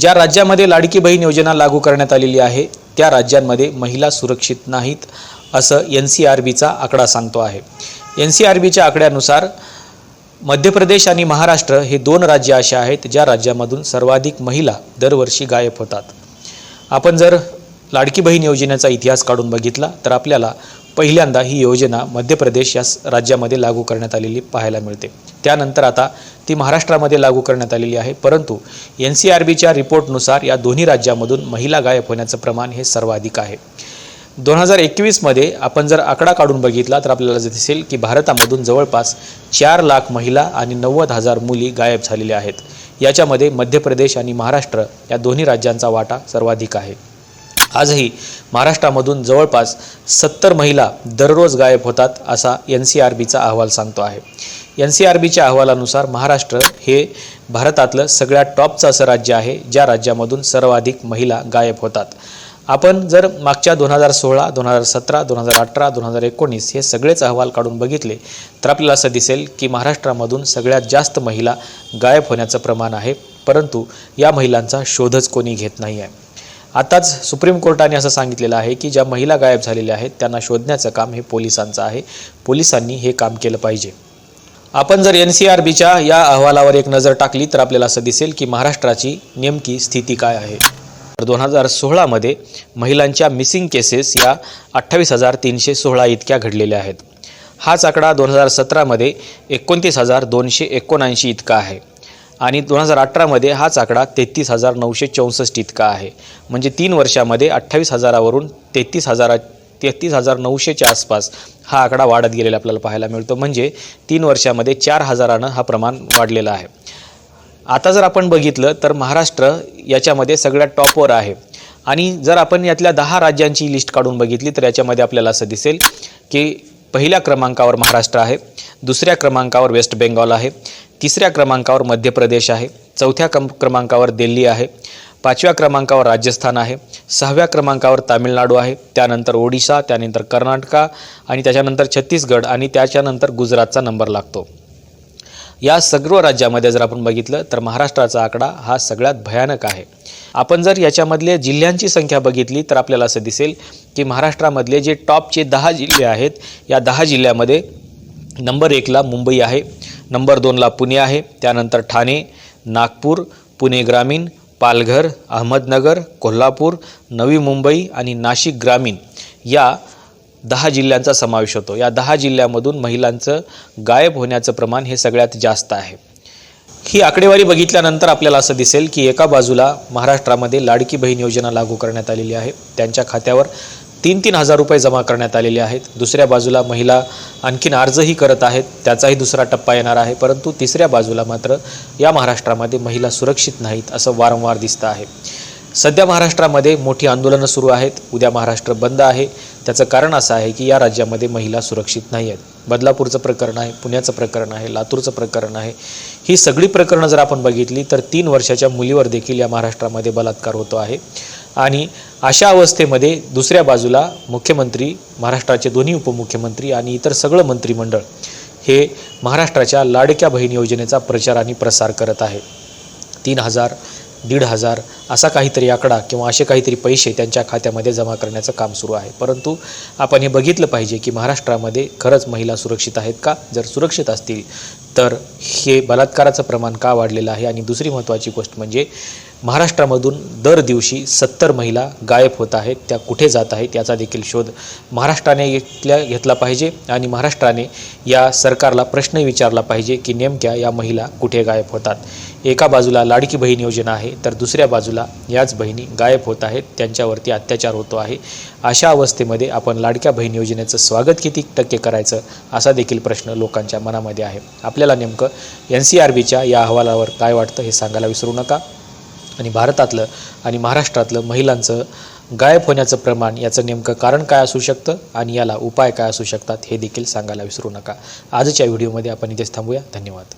ज्या राज्यामध्ये लाडकी बहीण योजना लागू करण्यात आलेली आहे त्या राज्यांमध्ये महिला सुरक्षित नाहीत असं एन सी आर बीचा आकडा सांगतो आहे. एन सी आर बीच्या आकड्यानुसार मध्य प्रदेश आणि महाराष्ट्र हे दोन राज्य असे आहेत ज्या राज्यामधून सर्वाधिक महिला दरवर्षी गायब होतात. आपण जर लाडकी बहीण योजनेचा इतिहास काढून बघितला तर आपल्याला पहिल्यांदा ही योजना मध्य प्रदेश या राज्यामध्ये लागू करण्यात आलेली पाहायला मिळते. त्यानंतर आता ती महाराष्ट्रामध्ये लागू करण्यात आलेली आहे. परंतु एन सी आर बीच्या रिपोर्टनुसार या दोन्ही राज्यामधून महिला गायब होण्याचं प्रमाण हे सर्वाधिक आहे. दोन हजार एकवीसमध्ये आपण जर आकडा काढून बघितला तर आपल्याला दिसेल की भारतामधून जवळपास चार लाख महिला आणि नव्वद हजार मुली गायब झालेल्या आहेत. याच्यामध्ये मध्य प्रदेश आणि महाराष्ट्र या दोन्ही राज्यांचा वाटा सर्वाधिक आहे. आजही महाराष्ट्रामधून जवळपास सत्तर महिला दररोज गायब होतात असा एन सी आर बीचा अहवाल सांगतो आहे. एन सी आर बीच्या अहवालानुसार महाराष्ट्र हे भारतातलं सगळ्यात टॉपचं असं राज्य आहे ज्या राज्यामधून सर्वाधिक महिला गायब होतात. आपण जर मागच्या दोन हजार सोळा दोन हजार सतरा दोन हजार अठरा दोन हजार एकोणीस हे सगळेच अहवाल काढून बघितले तर आपल्याला असं दिसेल की महाराष्ट्रामधून सगळ्यात जास्त महिला गायब होण्याचं प्रमाण आहे परंतु या महिलांचा शोधच कोणी घेत नाही आहे आताच सुप्रीम कोर्टाने असं सांगितलेलं आहे की ज्या महिला गायब झालेल्या आहेत त्यांना शोधण्याचं काम हे पोलिसांचं आहे. पोलिसांनी हे काम केलं पाहिजे. आपण जर एन सी आर बीच्या या अहवालावर एक नजर टाकली तर आपल्याला असं दिसेल की महाराष्ट्राची नेमकी स्थिती काय आहे. तर दोन हजार सोळामध्ये महिलांच्या मिसिंग केसेस या अठ्ठावीस हजार तीनशे सोळा इतक्या घडलेल्या आहेत. हाच आकडा दोन हजार सतरामध्ये एकोणतीस हजार दोनशे एकोणऐंशी इतका आहे. आणि दोन हजार अठरामध्ये हाच आकडा तेहतीस हजार नऊशे चौसष्ट इतका आहे. म्हणजे तीन वर्षामध्ये अठ्ठावीस हजारावरून तेहतीस हजारा तेहतीस हजार नऊशेच्या आसपास हा आकडा वाढत गेलेला आपल्याला पाहायला मिळतो. म्हणजे तीन वर्षामध्ये चार हजारानं हा प्रमाण वाढलेला आहे. आता जर आपण बघितलं तर महाराष्ट्र याच्यामध्ये सगळ्यात टॉपवर आहे. आणि जर आपण यातल्या दहा राज्यांची लिस्ट काढून बघितली तर याच्यामध्ये आपल्याला असं दिसेल की पहिल्या क्रमांकावर महाराष्ट्र आहे दुसऱ्या क्रमांकावर वेस्ट बेंगॉल आहे तिसऱ्या क्रमांकावर मध्य प्रदेश आहे चौथ्या क्रम क्रमांकावर दिल्ली आहे पाचव्या क्रमांकावर राजस्थान आहे सहाव्या क्रमांकावर तामिळनाडू आहे त्यानंतर ओडिशा त्यानंतर कर्नाटका आणि त्याच्यानंतर छत्तीसगड आणि त्याच्यानंतर गुजरातचा नंबर लागतो. या सर्व राज्यामध्ये जर आपण बघितलं तर महाराष्ट्राचा आकडा हा सगळ्यात भयानक आहे. आपण जर याच्यामधले जिल्ह्यांची संख्या बघितली तर आपल्याला असं दिसेल की महाराष्ट्रामधले जे टॉपचे दहा जिल्हे आहेत या दहा जिल्ह्यामध्ये नंबर एकला मुंबई आहे नंबर दोनला पुणे आहे त्यानंतर ठाणे नागपूर पुणे ग्रामीण पालघर अहमदनगर कोल्हापूर नवी मुंबई आणि नाशिक ग्रामीण या दहा जिल्ह्यांचा समावेश होतो. या दहा जिल्ह्यामधून महिलांचं गायब होण्याचं प्रमाण हे सगळ्यात जास्त आहे. ही आकडेवारी बघितल्यानंतर आपल्याला असं दिसेल की एका बाजूला महाराष्ट्रामध्ये लाडकी बहीण योजना लागू करण्यात आलेली आहे. त्यांच्या खात्यावर तीन तीन हजार रुपये जमा करण्यात आलेले आहेत. दुसऱ्या बाजूला महिला आणखीन अर्जही करत आहेत. त्याचाही दुसरा टप्पा येणार आहे. परंतु तिसऱ्या बाजूला मात्र या महाराष्ट्रामध्ये महिला सुरक्षित नाहीत असं वारंवार दिसतं आहे. सध्या महाराष्ट्रामध्ये मोठी आंदोलनं सुरू आहेत. उद्या महाराष्ट्र बंद आहे. त्याचं कारण असं आहे की या राज्यामध्ये महिला सुरक्षित नाही आहेत. बदलापूरचं प्रकरण आहे पुण्याचं प्रकरण आहे लातूरचं प्रकरण आहे. ही सगळी प्रकरणं जर आपण बघितली तर तीन वर्षाच्या मुलीवर देखील या महाराष्ट्रामध्ये बलात्कार होतो आहे. आणि अशा अवस्थेमध्ये दुसऱ्या बाजूला मुख्यमंत्री महाराष्ट्राचे दोन्ही उपमुख्यमंत्री आणि इतर सगळं मंत्रिमंडळ हे महाराष्ट्राच्या लाडक्या बहीण योजनेचा प्रचार आणि प्रसार करत आहे. तीन हजार दीड हजार असा काहीतरी आकडा किंवा असे काहीतरी पैसे त्यांच्या खात्यामध्ये जमा करण्याचं काम सुरू आहे. परंतु आपण हे बघितलं पाहिजे की महाराष्ट्रामध्ये खरंच महिला सुरक्षित आहेत का? जर सुरक्षित असतील तर हे बलात्काराचं प्रमाण का वाढलेलं आहे? आणि दुसरी महत्त्वाची गोष्ट म्हणजे महाराष्ट्रामधून दर दिवशी सत्तर महिला गायब होत आहेत. त्या कुठे जात आहेत याचा देखील शोध महाराष्ट्राने घेतल्या घेतला पाहिजे. आणि महाराष्ट्राने या सरकारला प्रश्न विचारला पाहिजे की नेमक्या या महिला कुठे गायब होतात? एका बाजूला लाडकी बहीण योजना आहे तर दुसऱ्या बाजूला याच बहिणी गायब होत आहेत. त्यांच्यावरती अत्याचार होतो आहे. अशा अवस्थेमध्ये आपण लाडक्या बहीण योजनेचं स्वागत किती टक्के करायचं असा देखील प्रश्न लोकांच्या मनामध्ये आहे. आपल्या आपल्याला नेमकं एन सी आर बीच्या या अहवालावर काय वाटतं हे सांगायला विसरू नका. आणि भारतातलं आणि महाराष्ट्रातलं महिलांचं गायब होण्याचं प्रमाण याचं नेमकं कारण काय असू शकतं आणि याला उपाय काय असू शकतात हे देखील सांगायला विसरू नका. आजच्या व्हिडिओमध्ये आपण इथेच थांबूया. धन्यवाद.